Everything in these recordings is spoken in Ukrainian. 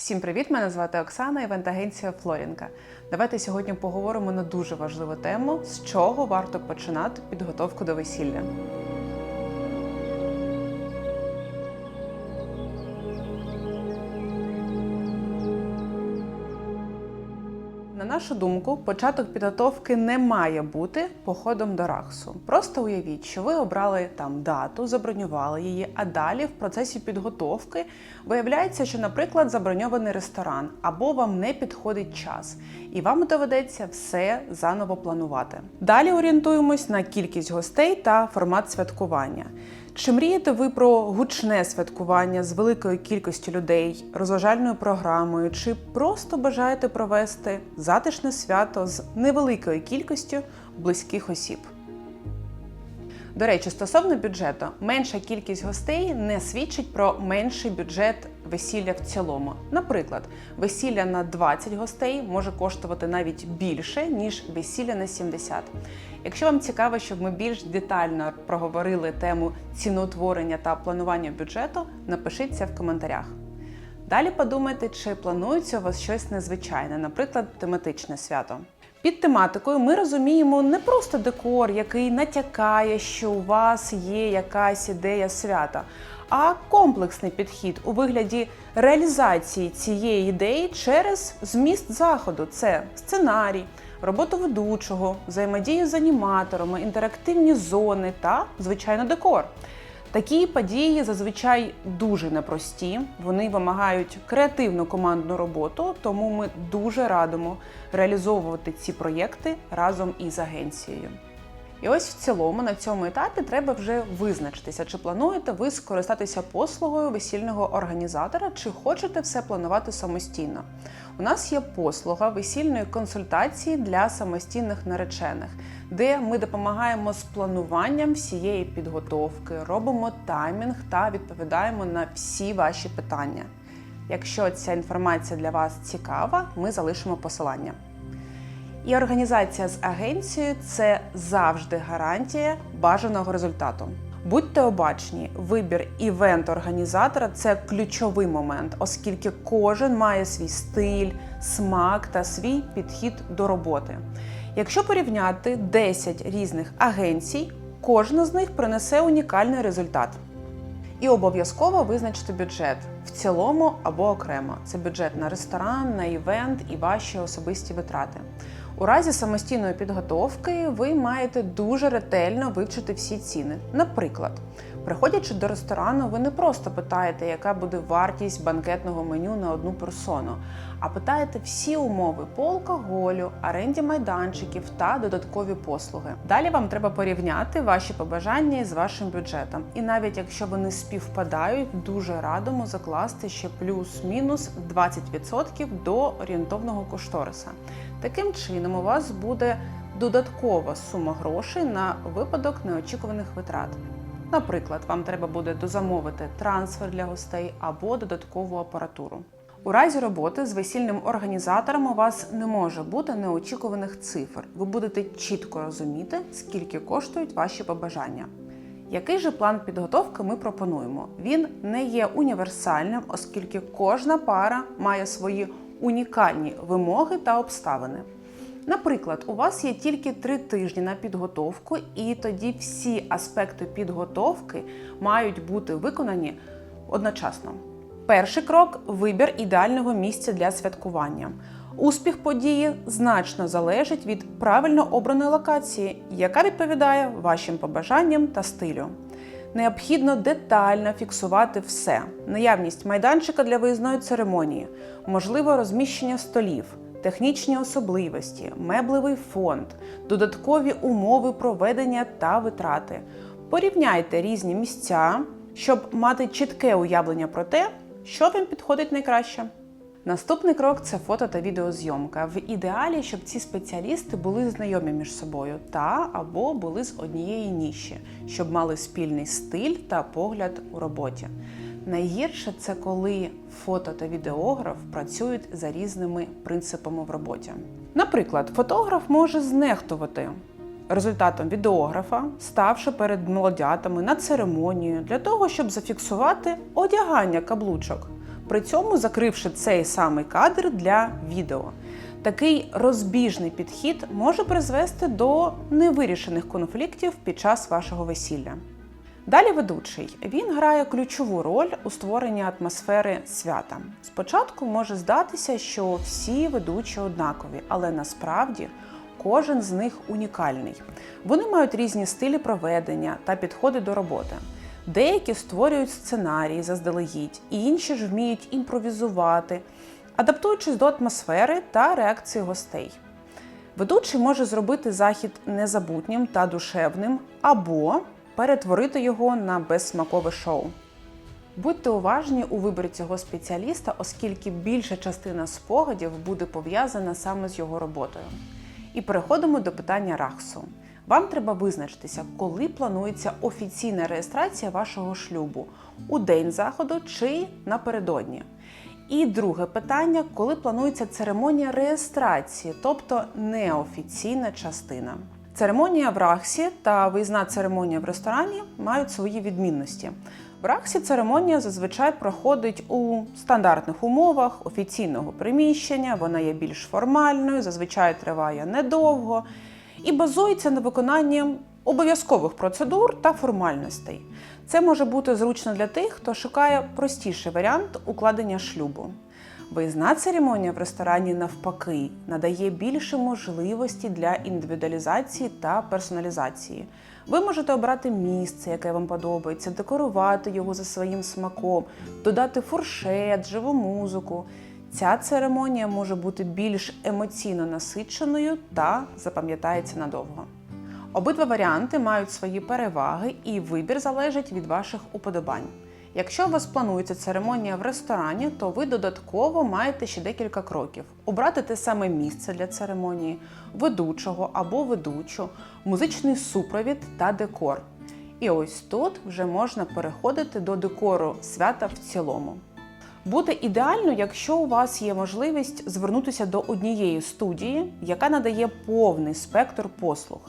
Всім привіт! Мене звати Оксана, івент-агенція Флорінка. Давайте сьогодні поговоримо на дуже важливу тему, з чого варто починати підготовку до весілля. Нашу думку, початок підготовки не має бути походом до раксу. Просто уявіть, що ви обрали там дату, забронювали її, а далі в процесі підготовки виявляється, що, наприклад, заброньований ресторан або вам не підходить час, і вам доведеться все заново планувати. Далі орієнтуємось на кількість гостей та формат святкування. Чи мрієте ви про гучне святкування з великою кількістю людей, розважальною програмою, чи просто бажаєте провести затишне свято з невеликою кількістю близьких осіб? До речі, стосовно бюджету, менша кількість гостей не свідчить про менший бюджет весілля в цілому. Наприклад, весілля на 20 гостей може коштувати навіть більше, ніж весілля на 70. Якщо вам цікаво, щоб ми більш детально проговорили тему ціноутворення та планування бюджету, напишіть це в коментарях. Далі подумайте, чи планується у вас щось незвичайне, наприклад, тематичне свято. Під тематикою ми розуміємо не просто декор, який натякає, що у вас є якась ідея свята, а комплексний підхід у вигляді реалізації цієї ідеї через зміст заходу. Це сценарій, роботу ведучого, взаємодію з аніматорами, інтерактивні зони та, звичайно, декор. Такі події зазвичай дуже непрості. Вони вимагають креативну командну роботу, тому ми дуже радимо реалізовувати ці проєкти разом із агенцією. І ось в цілому на цьому етапі треба вже визначитися, чи плануєте ви скористатися послугою весільного організатора, чи хочете все планувати самостійно. У нас є послуга весільної консультації для самостійних наречених, де ми допомагаємо з плануванням всієї підготовки, робимо таймінг та відповідаємо на всі ваші питання. Якщо ця інформація для вас цікава, ми залишимо посилання. І організація з агенцією це завжди гарантія бажаного результату. Будьте обачні, вибір івент-організатора це ключовий момент, оскільки кожен має свій стиль, смак та свій підхід до роботи. Якщо порівняти 10 різних агенцій, кожна з них принесе унікальний результат. І обов'язково визначити бюджет в цілому або окремо. Це бюджет на ресторан, на івент і ваші особисті витрати. У разі самостійної підготовки ви маєте дуже ретельно вивчити всі ціни. Наприклад, приходячи до ресторану, ви не просто питаєте, яка буде вартість банкетного меню на одну персону, а питаєте всі умови по алкоголю, оренді майданчиків та додаткові послуги. Далі вам треба порівняти ваші побажання з вашим бюджетом. І навіть якщо вони співпадають, дуже радимо закласти ще плюс-мінус 20% до орієнтовного кошториса. Таким чином, у вас буде додаткова сума грошей на випадок неочікуваних витрат. Наприклад, вам треба буде дозамовити трансфер для гостей або додаткову апаратуру. У разі роботи з весільним організатором у вас не може бути неочікуваних цифр. Ви будете чітко розуміти, скільки коштують ваші побажання. Який же план підготовки ми пропонуємо? Він не є універсальним, оскільки кожна пара має свої унікальні вимоги та обставини. Наприклад, у вас є тільки три тижні на підготовку, і тоді всі аспекти підготовки мають бути виконані одночасно. Перший крок вибір ідеального місця для святкування. Успіх події значно залежить від правильно обраної локації, яка відповідає вашим побажанням та стилю. Необхідно детально фіксувати все: наявність майданчика для виїзної церемонії, можливе розміщення столів, технічні особливості, меблевий фонд, додаткові умови проведення та витрати. Порівняйте різні місця, щоб мати чітке уявлення про те, що вам підходить найкраще. Наступний крок це фото та відеозйомка. В ідеалі, щоб ці спеціалісти були знайомі між собою та або були з однієї ніші, щоб мали спільний стиль та погляд у роботі. Найгірше це коли фото та відеограф працюють за різними принципами в роботі. Наприклад, фотограф може знехтувати результатом відеографа, ставши перед молодятами на церемонію для того, щоб зафіксувати одягання каблучок. при цьому закривши цей самий кадр для відео. Такий розбіжний підхід може призвести до невирішених конфліктів під час вашого весілля. Далі ведучий він грає ключову роль у створенні атмосфери свята. Спочатку може здатися, що всі ведучі однакові, але насправді кожен з них унікальний. Вони мають різні стилі проведення та підходи до роботи. Деякі створюють сценарії заздалегідь, інші ж вміють імпровізувати, адаптуючись до атмосфери та реакції гостей. Ведучий може зробити захід незабутнім та душевним або перетворити його на безсмакове шоу. Будьте уважні у виборі цього спеціаліста, оскільки більша частина спогадів буде пов'язана саме з його роботою. І переходимо до питання рахсу. Вам треба визначитися, коли планується офіційна реєстрація вашого шлюбу у день заходу чи напередодні. І друге питання, коли планується церемонія реєстрації, тобто неофіційна частина. Церемонія в Рахсі та виїзна церемонія в ресторані мають свої відмінності. В Рахсі церемонія зазвичай проходить у стандартних умовах офіційного приміщення, вона є більш формальною, зазвичай триває недовго і базується на виконанні обов'язкових процедур та формальностей. Це може бути зручно для тих, хто шукає простіший варіант укладення шлюбу. Виїзна церемонія в ресторані навпаки надає більше можливості для індивідуалізації та персоналізації. Ви можете обрати місце, яке вам подобається, декорувати його за своїм смаком, додати фуршет, живу музику. Ця церемонія може бути більш емоційно насиченою та запам'ятається надовго. Обидва варіанти мають свої переваги, і вибір залежить від ваших уподобань. Якщо у вас планується церемонія в ресторані, то ви додатково маєте ще декілька кроків: обрати те саме місце для церемонії, ведучого або ведучу, музичний супровід та декор. І ось тут вже можна переходити до декору свята в цілому. Буде ідеально, якщо у вас є можливість звернутися до однієї студії, яка надає повний спектр послуг.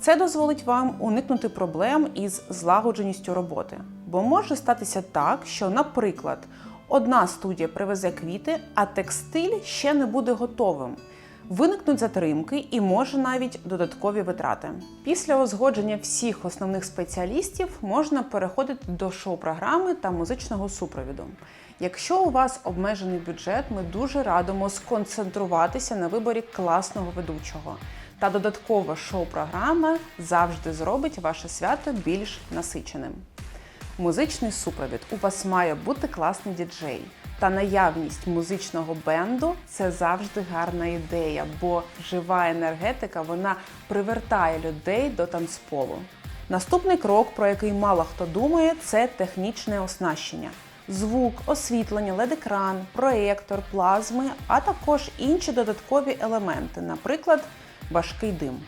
Це дозволить вам уникнути проблем із злагодженістю роботи. Бо може статися так, що, наприклад, одна студія привезе квіти, а текстиль ще не буде готовим. Виникнуть затримки і може навіть додаткові витрати. Після узгодження всіх основних спеціалістів можна переходити до шоу-програми та музичного супровіду. Якщо у вас обмежений бюджет, ми дуже радимо сконцентруватися на виборі класного ведучого. Та додаткова шоу-програма завжди зробить ваше свято більш насиченим. Музичний супровід у вас має бути класний діджей. Та наявність музичного бенду це завжди гарна ідея, бо жива енергетика вона привертає людей до танцполу. Наступний крок, про який мало хто думає, це технічне оснащення. Звук, освітлення, LED-екран, проєктор, плазми, а також інші додаткові елементи, наприклад, важкий дим.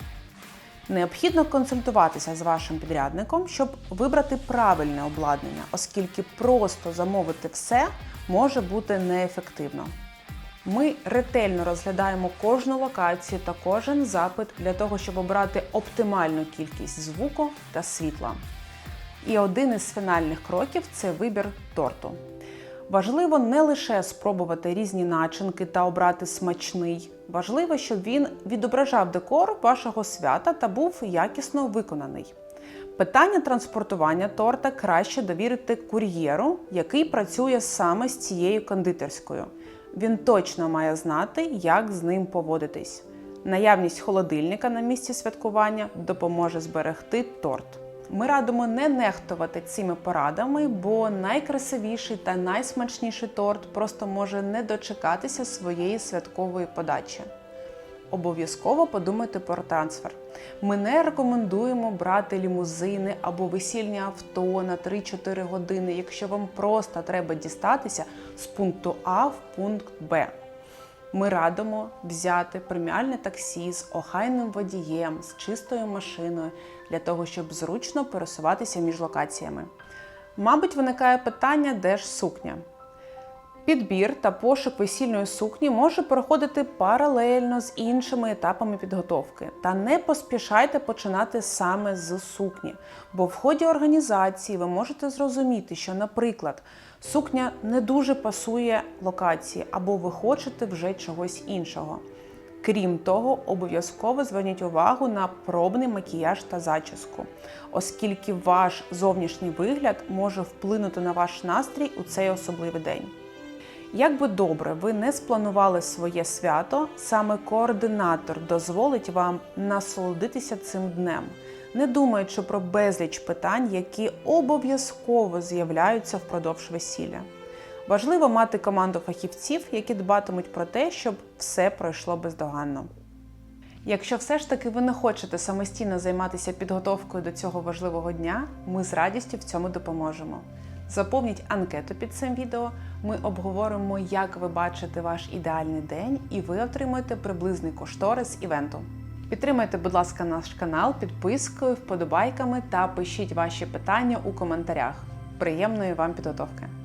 Необхідно консультуватися з вашим підрядником, щоб вибрати правильне обладнання, оскільки просто замовити все може бути неефективно. Ми ретельно розглядаємо кожну локацію та кожен запит для того, щоб обрати оптимальну кількість звуку та світла. І один із фінальних кроків це вибір торту. Важливо не лише спробувати різні начинки та обрати смачний. Важливо, щоб він відображав декор вашого свята та був якісно виконаний. Питання транспортування торта краще довірити кур'єру, який працює саме з цією кондитерською. Він точно має знати, як з ним поводитись. Наявність холодильника на місці святкування допоможе зберегти торт. Ми радимо не нехтувати цими порадами, бо найкрасивіший та найсмачніший торт просто може не дочекатися своєї святкової подачі. Обов'язково подумайте про трансфер. Ми не рекомендуємо брати лімузини або весільні авто на 3-4 години, якщо вам просто треба дістатися з пункту А в пункт Б. Ми радимо взяти преміальне таксі з охайним водієм, з чистою машиною для того, щоб зручно пересуватися між локаціями. Мабуть, виникає питання, де ж сукня. Підбір та пошук весільної сукні може проходити паралельно з іншими етапами підготовки. Та не поспішайте починати саме з сукні, бо в ході організації ви можете зрозуміти, що, наприклад, Сукня не дуже пасує локації, або ви хочете вже чогось іншого. Крім того, обов'язково зверніть увагу на пробний макіяж та зачіску, оскільки ваш зовнішній вигляд може вплинути на ваш настрій у цей особливий день. Як би добре ви не спланували своє свято, саме координатор дозволить вам насолодитися цим днем, не думаючи про безліч питань, які обов'язково з'являються впродовж весілля. Важливо мати команду фахівців, які дбатимуть про те, щоб все пройшло бездоганно. Якщо все ж таки ви не хочете самостійно займатися підготовкою до цього важливого дня, ми з радістю в цьому допоможемо. Заповніть анкету під цим відео. Ми обговоримо, як ви бачите ваш ідеальний день, і ви отримаєте приблизний кошторис івенту. Підтримайте, будь ласка, наш канал підпискою, вподобайками та пишіть ваші питання у коментарях. Приємної вам підготовки!